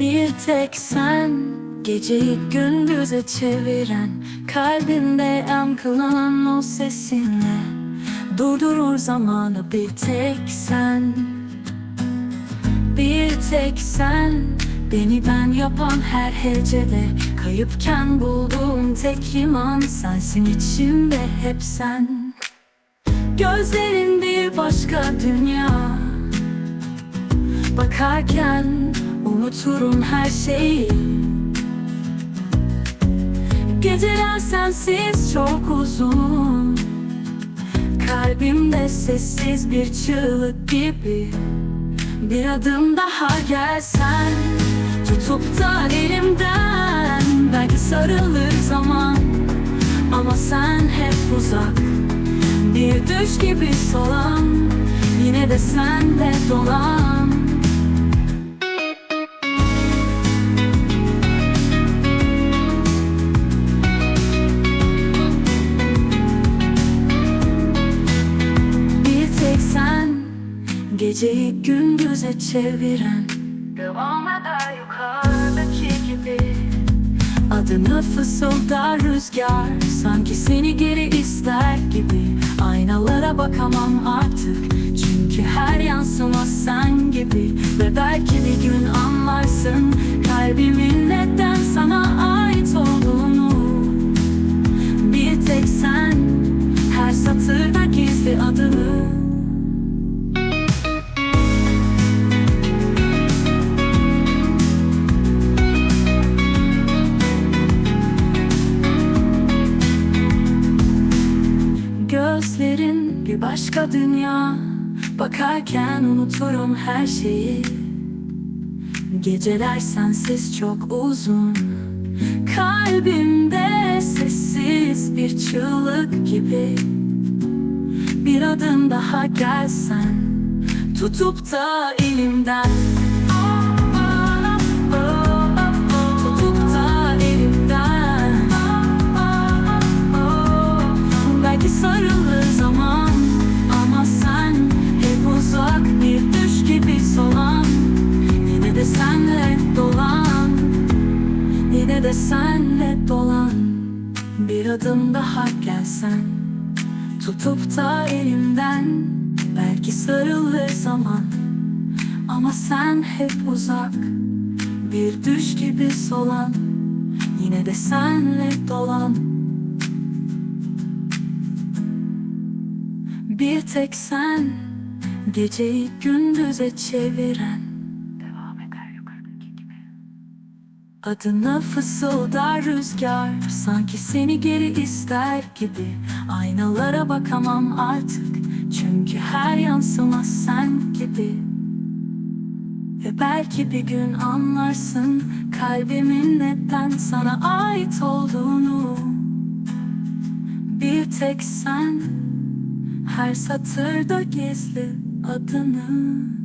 Bir tek sen Geceyi gündüze çeviren Kalbimde yankılanan o sesinle Durdurur zamanı. Bir tek sen Bir tek sen Beni ben yapan her hecede. Kayıpken bulduğum tek liman Sensin içimde hep sen. Gözlerin bir başka dünya. Bakarken unuturum her şeyi. Geceler sensiz çok uzun. Kalbimde sessiz bir çığlık gibi. Bir adım daha gelsen Tutup da elimden. Belki sarılır zaman Ama sen hep uzak. Bir düş gibi solan Yine de sende dolan Geceyi gündüze çeviren Devam eder yukarıdaki gibi. Adını fısıldar rüzgar Sanki seni geri ister gibi. Aynalara bakamam artık Çünkü her yansıma sen gibi. Ve belki bir gün anlarsın Kalbimin neden sana ait olduğunu bir başka dünya. Bakarken unuturum her şeyi. Geceler sensiz çok uzun. Kalbimde sessiz bir çığlık gibi. Bir adım daha gelsen Tutup da elimden de senle dolan. Bir adım daha gelsen. Tutup da elimden Belki sarılır zaman. Ama sen hep uzak Bir düş gibi solan. Yine de senle dolan. Bir tek sen Geceyi gündüze çeviren Adına fısıldar rüzgar Sanki seni geri ister gibi. Aynalara bakamam artık Çünkü her yansıma sen gibi. Ve belki bir gün anlarsın Kalbimin neden sana ait olduğunu. Bir tek sen her satırda gizli adını